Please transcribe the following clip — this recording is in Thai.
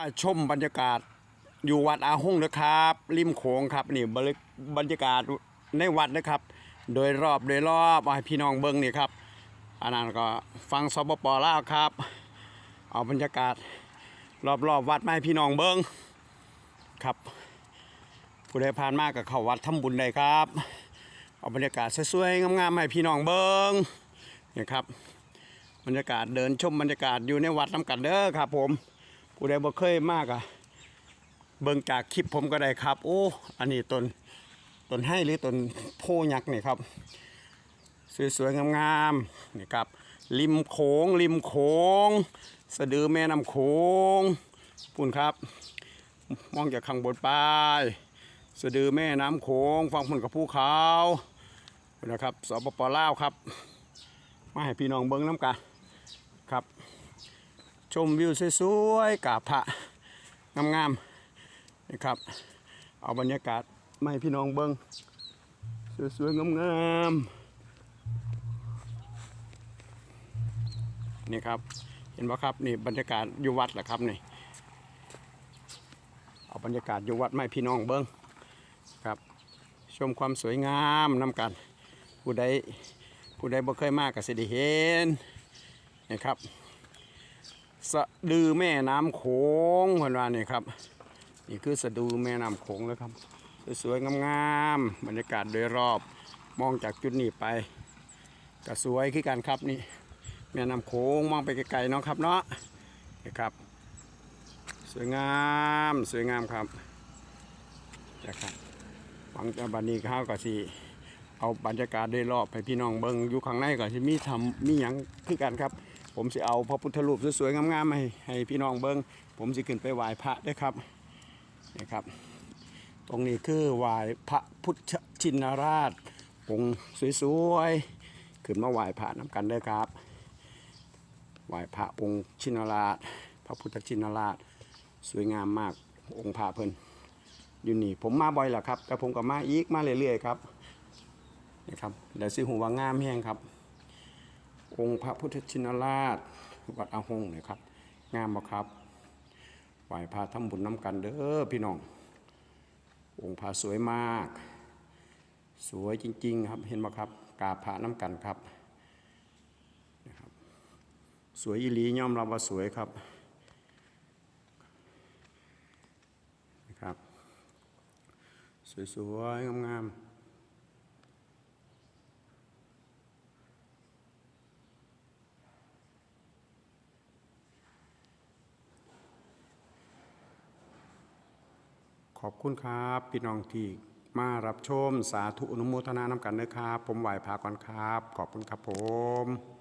อ่าชมบรรยากาศอยู่วัดอาหงนะครับ ริมโขงครับนี่บริบรรยากาศในวัดนะครับ โดยรอบโดยรอบให้พี่น้องเบิ้งนี่ครับอันนั้นก็ฟังสปปล่าครับ เอาบรรยากาศรอบๆวัดมาให้พี่น้องเบิ้งครับผู้ใดผ่านมากกับเข้าวัดทำบุญได้ครับ เอาบรรยากาศสวยๆงามๆให้พี่น้องเบิ้งนี่ครับ บรรยากาศเดินชมบรรยากาศอยู่ในวัดน้ำกันเด้อครับผม ผู้ใดบ่เคยมากอะเบิ่งจากคลิปผมก็ได้ครับ โอ้ อันนี้ต้นต้นให้หรือต้นโพยักษ์นี่ครับ สวยๆงามๆนี่ครับ ริมโขงริมโขงสะดือแม่น้ำโขงปุ่นครับ มองจากข้างบนไปสะดือแม่น้ำโขงฟังพุ่นกับภูเขาพุ่นนะครับสปปลาวครับ มาให้พี่น้องเบิ้งน้ำกันครับ ชมวิวสวยๆกาบพระงามๆนี่ครับ เอาบรรยากาศมาให้พี่น้องเบิ้งสวยๆงามๆนี่ครับเห็นไหมครับนี่บรรยากาศอยู่วัดแหละครับนี่เอาบรรยากาศอยู่วัดมาให้พี่น้องเบิ้งครับ ชมความสวยงามน้ำกัน ผู้ใดผู้ใดบ่เคยมากก็สิได้เห็นนะครับ สะดือแม่น้ำโขงเพิ่นว่านี่ครับ นี่คือสะดือแม่น้ำโขงเลยครับ สวยๆงามๆบรรยากาศโดยรอบมองจากจุดนี้ไปก็สวยคือกันครับนี่แม่น้ำโขงมองไปไกลๆเนาะครับเนาะนี่ครับ สวยงามสวยงามครับนะครับหวังจะบัดนี้ข้าวก็สิเอาบรรยากาศโดยรอบให้พี่น้องเบิ่งอยู่ข้างในก็สิมีทำมีหยังคือกันครับ ผมสิเอาพระพุทธรูปสวยๆงามๆมาให้ให้พี่น้องเบิ่งผมสิขึ้นไปไหว้พระด้วยครับนี่ครับ ตรงนี้คือไหว้พระพุทธชินราชองค์สวยๆขึ้นมาไหว้พระนำกันเด้อครับไหว้พระองค์ชินราช พระพุทธชินราช สวยงามมากองค์พระเพิ่นอยู่นี่ผมมาบ่อยแหละครับแต่ผมก็มาอีกมาเรื่อยๆครับนี่ครับเดี๋ยวสิหูว่างามแห้งครับ องค์พระพุทธชินราชวัดอาหงเนี่ยครับ งามบ่ครับไหวพระทำบุญน้ำกันเด้อพี่น้อง องค์พระสวยมาก สวยจริง ๆ ครับเห็นบ่ครับกาพระน้ำกันครับนะครับ สวยอีหลียอมรับว่าสวยครับนะครับ สวยๆงามๆ อบคุณครับพี่น้องที่มารับชมสาธุอนุโมทนานำกันเด้อครับ ผมไหวพาก่อนครับ ขอบคุณครับผม